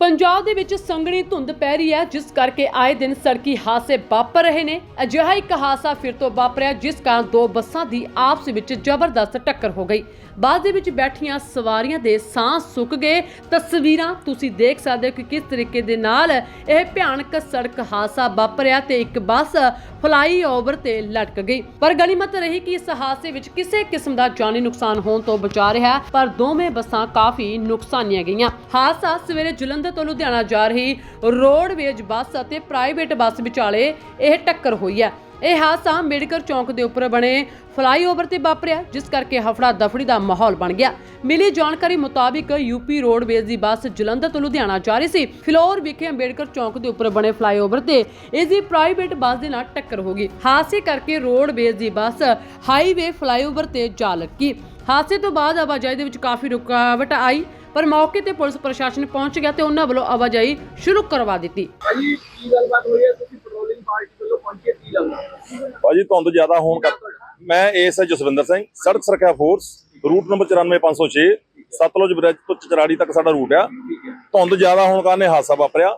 ਪੰਜਾਬ ਦੇ ਵਿੱਚ ਸੰਘਣੀ ਧੁੰਦ ਪੈ ਰਹੀ ਹੈ, ਜਿਸ ਕਰਕੇ ਆਏ ਦਿਨ ਸੜਕੀ ਹਾਦਸੇ ਵਾਪਰ ਰਹੇ ਨੇ। ਅਜਿਹਾ ਇੱਕ ਹਾਦਸਾ ਫਿਰ ਤੋਂ ਵਾਪਰਿਆ, ਜਿਸ ਕਾਰਨ ਦੋ ਬੱਸਾਂ ਦੀ ਆਪਸ ਵਿੱਚ ਜ਼ਬਰਦਸਤ ਟੱਕਰ ਹੋ ਗਈ। ਬੱਸ ਦੇ ਵਿੱਚ ਬੈਠੀਆਂ ਸਵਾਰੀਆਂ ਦੇ ਸਾਹ ਸੁੱਕ ਗਏ। ਤਸਵੀਰਾਂ ਤੁਸੀਂ ਦੇਖ ਸਕਦੇ ਹੋ ਕਿ ਕਿਸ ਤਰੀਕੇ ਦੇ ਨਾਲ ਇਹ ਭਿਆਨਕ ਸੜਕ ਹਾਦਸਾ ਵਾਪਰਿਆ ਤੇ ਇੱਕ ਬੱਸ ਫਲਾਈਓਵਰ ਤੇ ਲਟਕ ਗਈ। ਪਰ ਗਨੀਮਤ ਰਹੀ ਕਿ ਇਸ ਹਾਦਸੇ ਵਿੱਚ ਕਿਸੇ ਕਿਸਮ ਦਾ ਜਾਨੀ ਨੁਕਸਾਨ ਹੋਣ ਤੋਂ ਬਚਾ ਰਿਹਾ ਪਰ ਦੋਵੇਂ ਬੱਸਾਂ ਕਾਫੀ ਨੁਕਸਾਨੀਆਂ ਗਈਆਂ। ਹਾਦਸਾ ਸਵੇਰੇ ਜਲੰਧਰ ਤੋਂ ਲੁਧਿਆਣਾ ਜਾ ਰਹੀ ਰੋਡਵੇਜ ਬੱਸ ਅਤੇ ਪ੍ਰਾਈਵੇਟ ਬੱਸ ਵਿਚਾਲੇ ਇਹ ਟੱਕਰ ਹੋਈ ਹੈ। ਇਹ ਹਾਦਸਾ ਮੇਡਕਰ ਚੌਂਕ ਦੇ ਉੱਪਰ ਬਣੇ ਫਲਾਈਓਵਰ ਤੇ ਵਾਪਰਿਆ, ਜਿਸ ਕਰਕੇ ਹਫੜਾ ਦਫੜੀ ਦਾ ਮਾਹੌਲ ਬਣ ਗਿਆ। ਮਿਲੀ ਜਾਣਕਾਰੀ ਮੁਤਾਬਿਕ ਯੂਪੀ ਰੋਡਵੇਜ਼ ਦੀ ਬੱਸ ਜਲੰਧਰ ਤੋਂ ਲੁਧਿਆਣਾ ਜਾ ਰਹੀ ਸੀ। ਫਿਲੌਰ ਵਿਖੇ ਅੰਬੇਡਕਰ ਚੌਂਕ ਦੇ ਉੱਪਰ ਬਣੇ ਫਲਾਈਓਵਰ ਤੇ ਇਸ ਦੀ ਪ੍ਰਾਈਵੇਟ ਬੱਸ ਦੇ ਨਾਲ ਟੱਕਰ ਹੋ ਗਈ। ਹਾਦਸੇ ਕਰਕੇ ਰੋਡਵੇਜ਼ ਦੀ ਬੱਸ ਹਾਈਵੇ ਫਲਾਈਓਵਰ ਤੇ ਜਾ ਲੱਗੀ। ਹਾਦਸੇ ਤੋਂ ਬਾਅਦ ਆਵਾਜਾਈ ਦੇ ਵਿੱਚ ਕਾਫੀ ਰੁਕਾਵਟ ਆਈ। ਪਰ ਮੌਕੇ ਤੇ ਪੁਲਿਸ ਪ੍ਰਸ਼ਾਸਨ ਪਹੁੰਚ ਗਿਆ ਤੇ ਉਹਨਾਂ ਵੱਲੋਂ ਆਵਾਜਾਈ ਸ਼ੁਰੂ ਕਰਵਾ ਦਿੱਤੀ। ਭਾਜੀ ਕੀ ਗੱਲਬਾਤ ਹੋਈ ਹੈ? ਤੁਸੀਂ ਪੈਟਰੋਲਿੰਗ ਪਾਰਟੀ ਵੱਲੋਂ ਪਹੁੰਚੇ ਕੀ ਲੱਗਦਾ ਭਾਜੀ ਧੁੰਦ ਜ਼ਿਆਦਾ ਹੋਣ ਕਰ ਮੈਂ ਏਐਸਆਈ ਜਸਵਿੰਦਰ ਸਿੰਘ ਸੜਕ ਸੁਰੱਖਿਆ force route number 94506 Sutlej bridge ਤੋਂ ਚਚਰਾੜੀ ਤੱਕ ਸਾਡਾ ਰੂਟ ਆ। ਧੁੰਦ ਜ਼ਿਆਦਾ ਹੋਣ ਕਾਰਨ ਇਹ ਹਾਦਸਾ ਵਾਪਰਿਆ।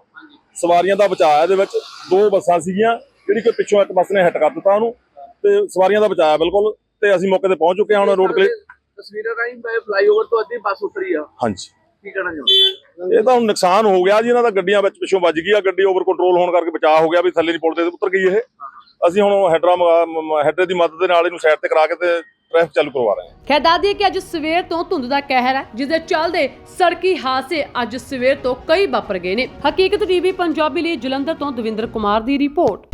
ਸਵਾਰੀਆਂ ਦਾ ਬਚਾਅ ਇਹਦੇ ਵਿੱਚ। ਦੋ ਬੱਸਾਂ ਸੀਗੀਆਂ ਜਿਹੜੀ ਕਿ ਪਿੱਛੋਂ ਇੱਕ ਬੱਸ ਨੇ ਹਿੱਟ ਕਰ ਦਿੱਤਾ ਉਹਨੂੰ। ਤੇ ਸਵਾਰੀਆਂ ਦਾ ਬਚਾਅ ਬਿਲਕੁਲ। ਤੇ ਅਸੀਂ ਮੌਕੇ ਤੇ ਪਹੁੰਚ ਚੁੱਕੇ ਹਾਂ ਹੁਣ ਰੋਡ ਕਲੇ ਤਸਵੀਰਾਂ ਰਾਹੀਂ ਮੈਂ ਫਲਾਈਓਵਰ ਤੋਂ ਅੱਧੀ ਬੱਸ ਉਤਰੀ ਆ। ਹਾਂਜੀ। ਕੀ ਕਹਿਣਾ ਚਾਹੁੰਦੇ ਇਹ ਤਾਂ ਹੁਣ ਨੁਕਸਾਨ ਹੋ ਗਿਆ ਜੀ ਇਹਨਾਂ ਦਾ ਗੱਡੀਆਂ ਵਿੱਚ ਪਿੱਛੋਂ ਵੱਜ ਗਈ ਆ ਗੱਡੀ ਓਵਰ ਕੰਟਰੋਲ ਹੋਣ ਕਰਕੇ ਬਚਾਅ ਹੋ ਗਿਆ ਵੀ ਥੱਲੇ ਦੀ ਪੁਲ ਤੇ ਉਤਰ ਗਈ ਇਹ। ਅਸੀਂ ਹੁਣ ਹੈਡਰਾ ਹੈਡਰ ਦੀ ਮਦਦ ਦੇ ਨਾਲ ਇਹਨੂੰ ਸਾਈਡ ਤੇ ਕਰਾ ਕੇ ਤੇ ਟ੍ਰੈਫਿਕ ਚਾਲੂ ਕਰਵਾ ਰਹੇ ਹਾਂ। ਖੈਰ ਦੱਸ ਦਈਏ ਕਿ ਅੱਜ ਸਵੇਰ ਤੋਂ ਧੁੰਦ ਦਾ ਕਹਿਰ ਹੈ ਜਿਸ ਦੇ ਚੱਲਦੇ ਸੜਕੀ ਹਾਦਸੇ ਅੱਜ ਸਵੇਰ ਤੋਂ ਕਈ ਵਾਪਰ ਗਏ ਨੇ। ਹਕੀਕਤ ਟੀਵੀ ਪੰਜਾਬੀ ਲਈ ਜਲੰਧਰ ਤੋਂ ਦਵਿੰਦਰ ਕੁਮਾਰ ਦੀ ਰਿਪੋਰਟ।